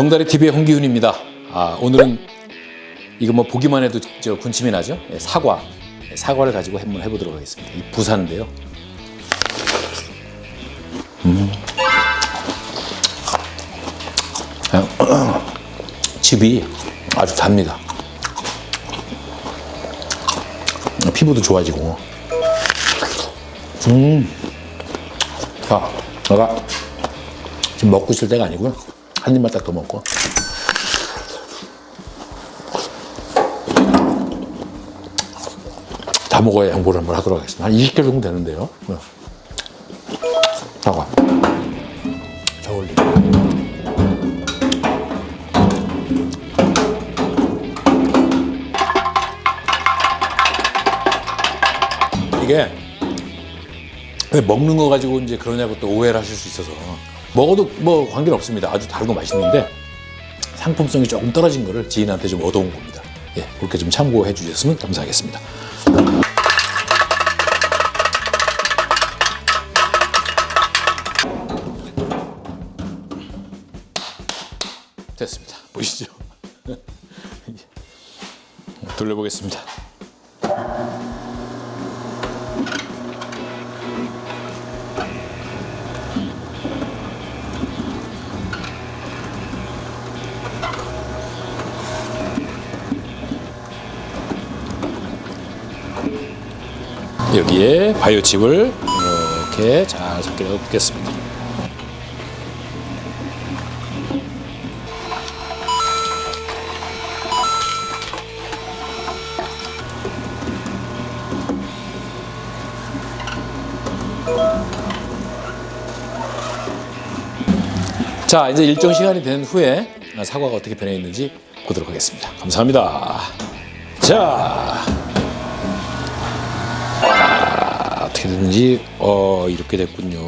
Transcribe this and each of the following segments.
덩다리 TV의 홍기훈입니다. 아, 오늘은 이거 뭐 보기만 해도 저 군침이 나죠? 예, 사과. 예, 사과를 가지고 한번 해보도록 하겠습니다. 이 부산인데요. 음. 아, 즙이 아주 답니다. 피부도 좋아지고. 음. 자, 내가 지금 먹고 있을 때가 아니고요. 한 입만 딱 더 먹고. 다 먹어야 양보를 한번 하도록 하겠습니다. 한 20개 정도 되는데요. 네. 사과. 저울리. 이게 왜 먹는 거 가지고 이제 그러냐고 또 오해를 하실 수 있어서 먹어도 뭐 관계는 없습니다. 아주 달고 맛있는데 상품성이 조금 떨어진 거를 지인한테 좀 얻어온 겁니다. 예, 그렇게 좀 참고해 주셨으면 감사하겠습니다. 됐습니다. 보시죠. 돌려보겠습니다. 여기에 바이오칩을 이렇게 잘 섞여 넣겠습니다. 자, 이제 일정 시간이 된 후에 사과가 어떻게 변해 있는지 보도록 하겠습니다. 감사합니다. 자, 됐는지 어 이렇게 됐군요.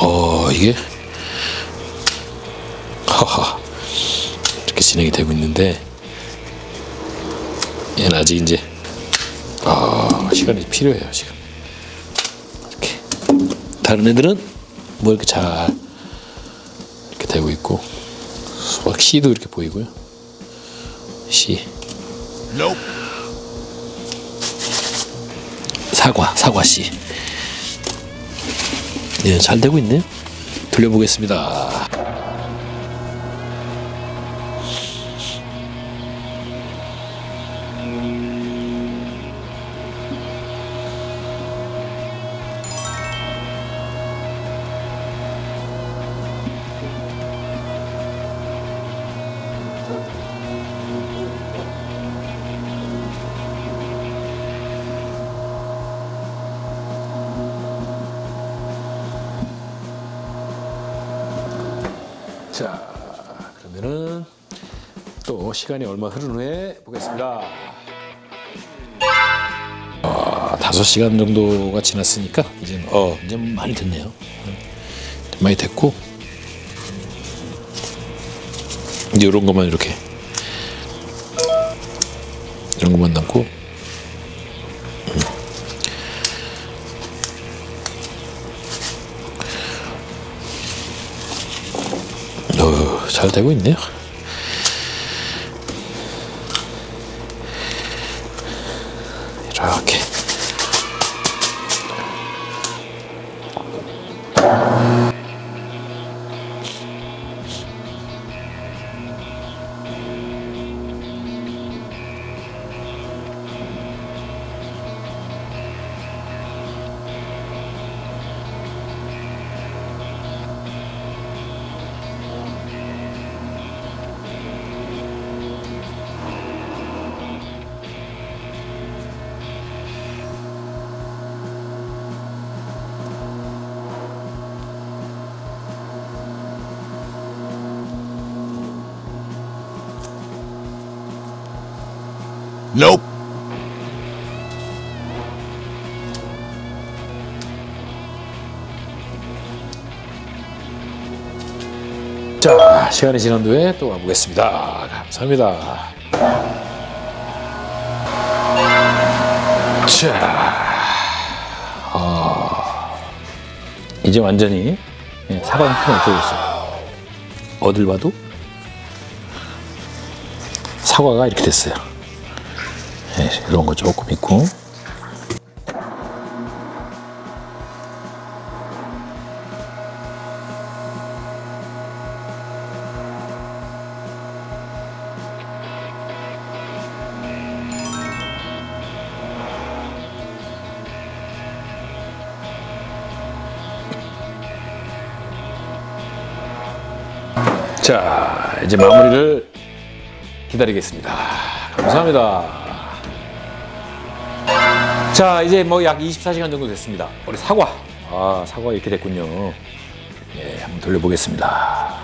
어 이게? 하하. 이렇게 진행이 되고 있는데 얘는 아직 이제 아 시간이 필요해요 지금 이렇게. 다른 애들은 뭐 이렇게 잘 이렇게 되고 있고 수박 씨도 이렇게 보이고요. 씨 사과 사과 씨. 예, 잘 되고 있네요. 돌려보겠습니다. 또 시간이 얼마 흐른 후에 보겠습니다. 아, 다섯 시간 정도가 지났으니까 이제 어 이제 많이 됐네요. 좀 많이 됐고 이제 이런 것만 이렇게 이런 것만 남고 어, 잘 되고 있네요. 이 Nope. 자, 시간이 지난 후에 또 와보겠습니다. 감사합니다. 자, 아, 이제 완전히 예, 사과 형태가 없어졌어요. 어딜 봐도 사과가 이렇게 됐어요. 네, 이런 거 조금 있고. 자, 이제 마무리를 기다리겠습니다. 감사합니다. 자, 이제 뭐 약 24시간 정도 됐습니다. 우리 사과. 아, 사과 이렇게 됐군요. 예, 한번 돌려보겠습니다.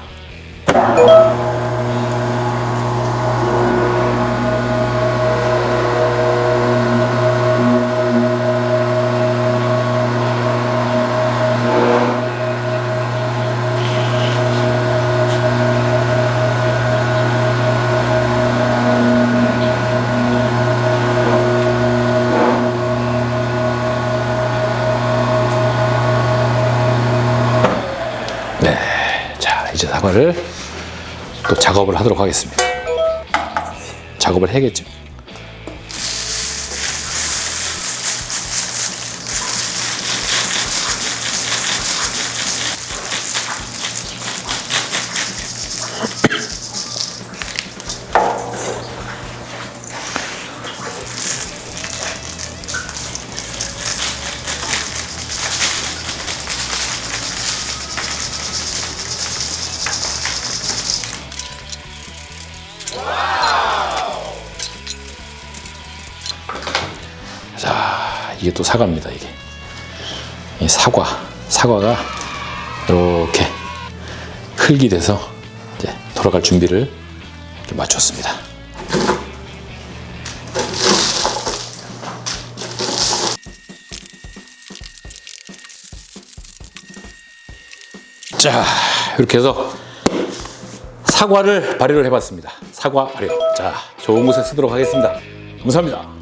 네. 자, 이제 사과를 또 작업을 하도록 하겠습니다. 작업을 해야겠죠. 이게 또 사과입니다, 이게. 이 사과, 사과가 이렇게 흙이 돼서 이제 돌아갈 준비를 이렇게 마쳤습니다. 자, 이렇게 해서 사과를 발효를 해봤습니다. 사과 발효. 자, 좋은 곳에 쓰도록 하겠습니다. 감사합니다.